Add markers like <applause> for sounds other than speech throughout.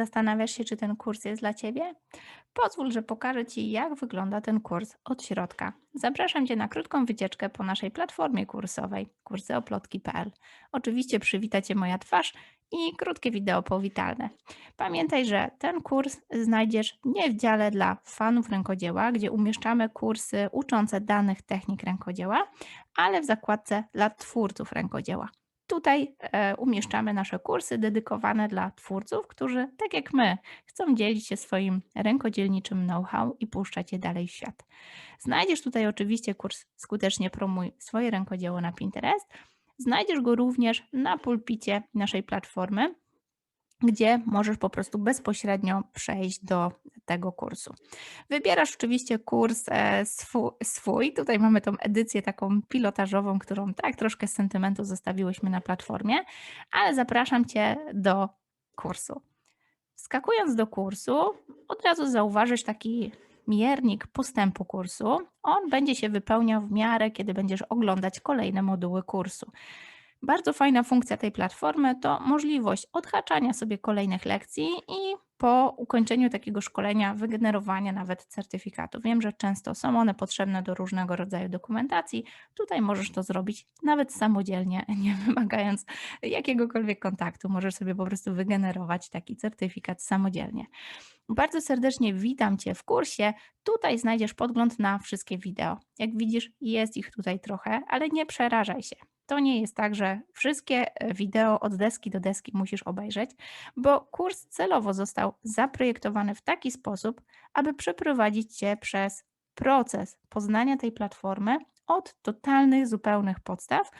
Zastanawiasz się, czy ten kurs jest dla Ciebie? Pozwól, że pokażę Ci, jak wygląda ten kurs od środka. Zapraszam Cię na krótką wycieczkę po naszej platformie kursowej kurseoplotki.pl. Oczywiście przywita Cię moja twarz i krótkie wideo powitalne. Pamiętaj, że ten kurs znajdziesz nie w dziale dla fanów rękodzieła, gdzie umieszczamy kursy uczące danych technik rękodzieła, ale w zakładce dla twórców rękodzieła. Tutaj e, umieszczamy nasze kursy dedykowane dla twórców, którzy, tak jak my, chcą dzielić się swoim rękodzielniczym know-how i puszczać je dalej w świat. Znajdziesz tutaj oczywiście kurs Skutecznie promuj swoje rękodzieło na Pinterest. Znajdziesz go również na pulpicie naszej platformy, gdzie możesz po prostu bezpośrednio przejść do tego kursu. Wybierasz oczywiście kurs e, swój. Tutaj mamy tą edycję taką pilotażową, którą tak troszkę z sentymentu zostawiłyśmy na platformie, ale zapraszam Cię do kursu. Wskakując do kursu, od razu zauważysz taki miernik postępu kursu. On będzie się wypełniał w miarę, kiedy będziesz oglądać kolejne moduły kursu. Bardzo fajna funkcja tej platformy to możliwość odhaczania sobie kolejnych lekcji i po ukończeniu takiego szkolenia wygenerowania nawet certyfikatu. Wiem, że często są one potrzebne do różnego rodzaju dokumentacji. Tutaj możesz to zrobić nawet samodzielnie, <laughs> nie wymagając jakiegokolwiek kontaktu. Możesz sobie po prostu wygenerować taki certyfikat samodzielnie. Bardzo serdecznie witam Cię w kursie. Tutaj znajdziesz podgląd na wszystkie wideo. Jak widzisz, jest ich tutaj trochę, ale nie przerażaj się. To nie jest tak, że wszystkie e, wideo od deski do deski musisz obejrzeć, bo kurs celowo został zaprojektowany w taki sposób, aby przeprowadzić Cię przez proces poznania tej platformy od totalnych, zupełnych podstaw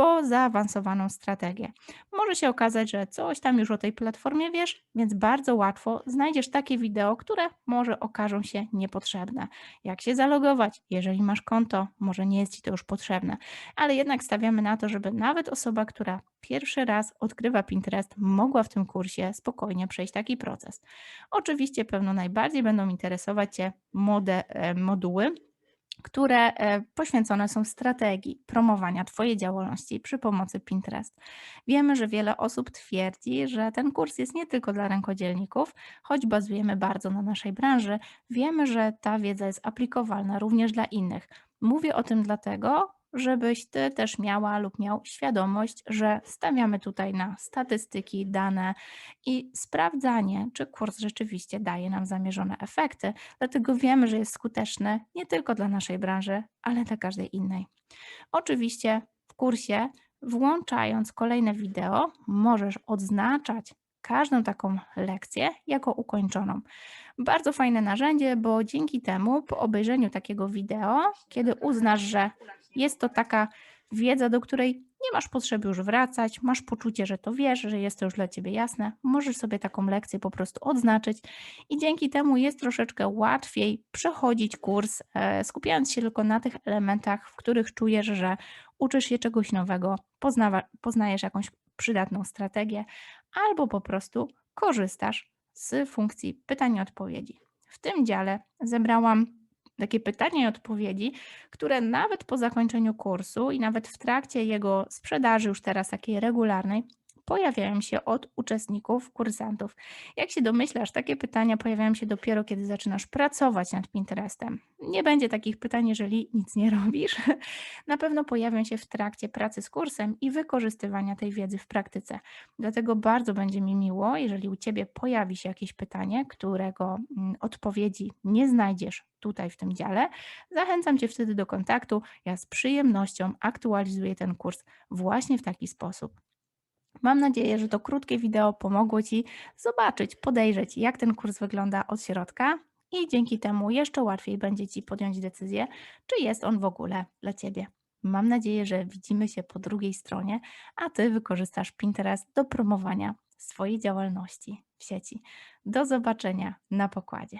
po zaawansowaną strategię. Może się okazać, że coś tam już o tej platformie wiesz, więc bardzo łatwo znajdziesz takie wideo, które może okażą się niepotrzebne. Jak się zalogować, jeżeli masz konto, może nie jest ci to już potrzebne, ale jednak stawiamy na to, żeby nawet osoba, która pierwszy raz odkrywa Pinterest, mogła w tym kursie spokojnie przejść taki proces. Oczywiście pewno najbardziej będą interesować Cię mode, e, moduły, które e, poświęcone są strategii promowania Twojej działalności przy pomocy Pinterest. Wiemy, że wiele osób twierdzi, że ten kurs jest nie tylko dla rękodzielników, choć bazujemy bardzo na naszej branży, wiemy, że ta wiedza jest aplikowalna również dla innych. Mówię o tym dlatego, żebyś ty też miała lub miał świadomość, że stawiamy tutaj na statystyki, dane i sprawdzanie, czy kurs rzeczywiście daje nam zamierzone efekty. Dlatego wiemy, że jest skuteczny nie tylko dla naszej branży, ale dla każdej innej. Oczywiście w kursie, włączając kolejne wideo, możesz odznaczać każdą taką lekcję jako ukończoną. Bardzo fajne narzędzie, bo dzięki temu po obejrzeniu takiego wideo, kiedy uznasz, że jest to taka wiedza, do której nie masz potrzeby już wracać, masz poczucie, że to wiesz, że jest to już dla ciebie jasne, możesz sobie taką lekcję po prostu odznaczyć i dzięki temu jest troszeczkę łatwiej przechodzić kurs, e, skupiając się tylko na tych elementach, w których czujesz, że uczysz się czegoś nowego, poznawa, poznajesz jakąś przydatną strategię, albo po prostu korzystasz z funkcji pytań i odpowiedzi. W tym dziale zebrałam takie pytania i odpowiedzi, które nawet po zakończeniu kursu i nawet w trakcie jego sprzedaży, już teraz takiej regularnej, pojawiają się od uczestników, kursantów. Jak się domyślasz, takie pytania pojawiają się dopiero, kiedy zaczynasz pracować nad Pinterestem. Nie będzie takich pytań, jeżeli nic nie robisz. <laughs> Na pewno pojawią się w trakcie pracy z kursem i wykorzystywania tej wiedzy w praktyce. Dlatego bardzo będzie mi miło, jeżeli u Ciebie pojawi się jakieś pytanie, którego mm, odpowiedzi nie znajdziesz tutaj w tym dziale. Zachęcam Cię wtedy do kontaktu. Ja z przyjemnością aktualizuję ten kurs właśnie w taki sposób. Mam nadzieję, że to krótkie wideo pomogło Ci zobaczyć, podejrzeć, jak ten kurs wygląda od środka i dzięki temu jeszcze łatwiej będzie Ci podjąć decyzję, czy jest on w ogóle dla Ciebie. Mam nadzieję, że widzimy się po drugiej stronie, a Ty wykorzystasz Pinterest do promowania swojej działalności w sieci. Do zobaczenia na pokładzie.